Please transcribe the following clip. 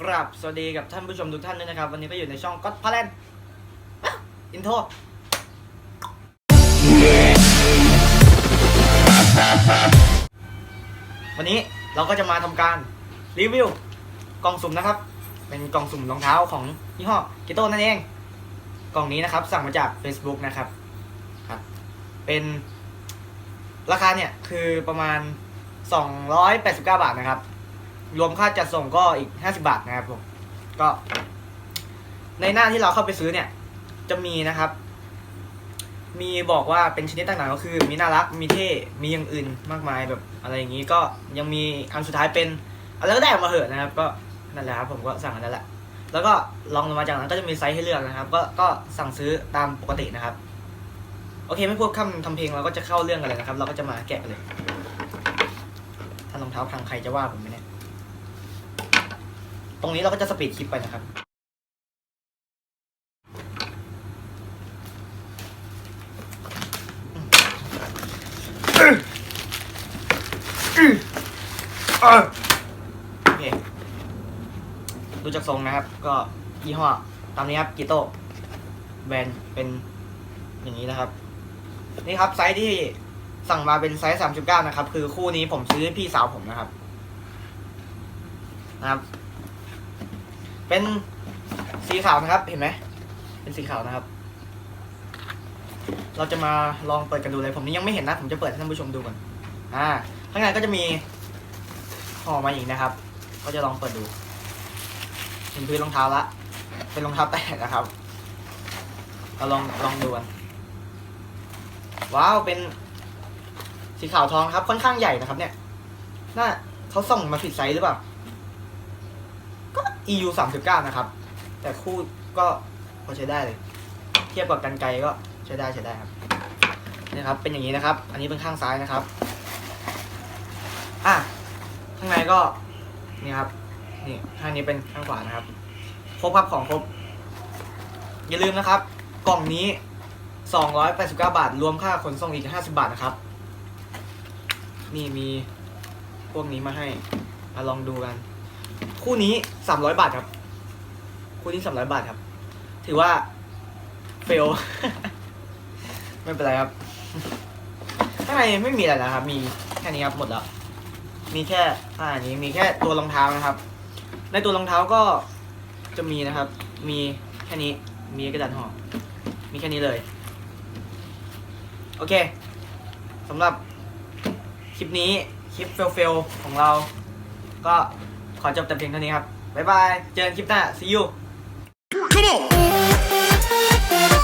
ครับสวัสดีกับท่านผู้ชมทุกท่านด้วยนะครับ วันนี้ก็อยู่ในช่องก็ t พ a เลนอินโทรวันนี้เราก็จะมาทำการรีวิวกล่องสุ่มนะครับ เป็นกล่องสุ่มรองเท้าของยี่ห้อกิโต้นั่นเอง กล่องนี้นะครับ สั่งมาจาก Facebook นะครับครับ เป็นราคาเนี่ยคือประมาณ 289 บาทนะครับ รวมค่าจัดส่งก็อีก 50 บาทนะครับผม ก็ ในหน้าที่เราเข้าไปซื้อเนี่ย จะมีนะครับ มีบอกว่าเป็นชนิดต่างๆก็คือ มีน่ารัก มีเท่ มีอย่างอื่นมากมายแบบอะไรอย่างนี้ก็ยังมีอันสุดท้ายเป็นอะไรก็ได้มาเหอะนะครับ ก็นั่นแหละครับผมก็สั่งอันนั้นแหละ แล้วก็ลองลงมาจากนั้นก็จะมีไซส์ให้เลือกนะครับ ก็ก็สั่งซื้อตามปกตินะครับ โอเคไม่พูดคำทำเพลงเราก็จะเข้าเรื่องกันเลยนะครับ เราก็จะมาแกะกันเลยถ้ารองเท้าพังใครจะว่าผมไหมเนี่ย ตรงนี้เราก็จะสปีดคลิปไปนะครับ โอเค ดูจากทรงนะครับ ก็ยี่ห้อ ตามนี้ครับกิโต้แบรนด์เป็นอย่างนี้นะครับ นี่ครับไซส์ที่สั่งมาเป็นไซส์สามสิบเก้านะครับ คือคู่นี้ผมซื้อให้พี่สาวผมนะครับ นะครับ เป็นสีขาวนะครับเห็นไหมเป็นสีขาวนะครับ เราจะมาลองเปิดกันดูเลย ผมนี่ยังไม่เห็นนะ ผมจะเปิดให้ท่านผู้ชมดูก่อนอ่าข้างในก็จะมีห่อมาอีกนะครับ ก็จะลองเปิดดูเห็นพื้นรองเท้าละเป็นรองเท้าแตกนะครับ เราลองลองดูกันว้าวเป็นสีขาวทองครับค่อนข้างใหญ่นะครับ เนี่ยน่าเขาส่งมาผิดไซส์หรือเปล่า EU สามสิบเก้านะครับ แต่คู่ก็พอใช้ได้เลย เทียบกับกันไกลก็ใช้ได้ใช้ได้ครับนี่ครับ เป็นอย่างนี้นะครับ อันนี้เป็นข้างซ้ายนะครับ อะ ข้างในก็ นี่ครับ นี่ข้างนี้เป็นข้างขวานะครับ ครบครับของครบ อย่าลืมนะครับ กล่องนี้ 289 บาท รวมค่าขนส่งอีก 50 บาทนะครับ นี่มีพวกนี้มาให้มาลองดูกัน คู่นี้300บาทครับ คู่นี้300บาทครับ ถือว่าเฟล ไม่เป็นไรครับข้างในไม่มีอะไรแล้วครับ มีแค่นี้ครับหมดแล้ว มีแค่อ่านี้มีแค่ตัวรองเท้านะครับ ในตัวรองเท้าก็จะมีนะครับ มีแค่นี้ มีกระดาษห่อ มีแค่นี้เลย โอเคสำหรับคลิปนี้คลิปเฟลๆของเราก็ ขอจบแต่เพียงเท่านี้ครับ บ๊ายบาย เจอกันคลิปหน้า see you Come on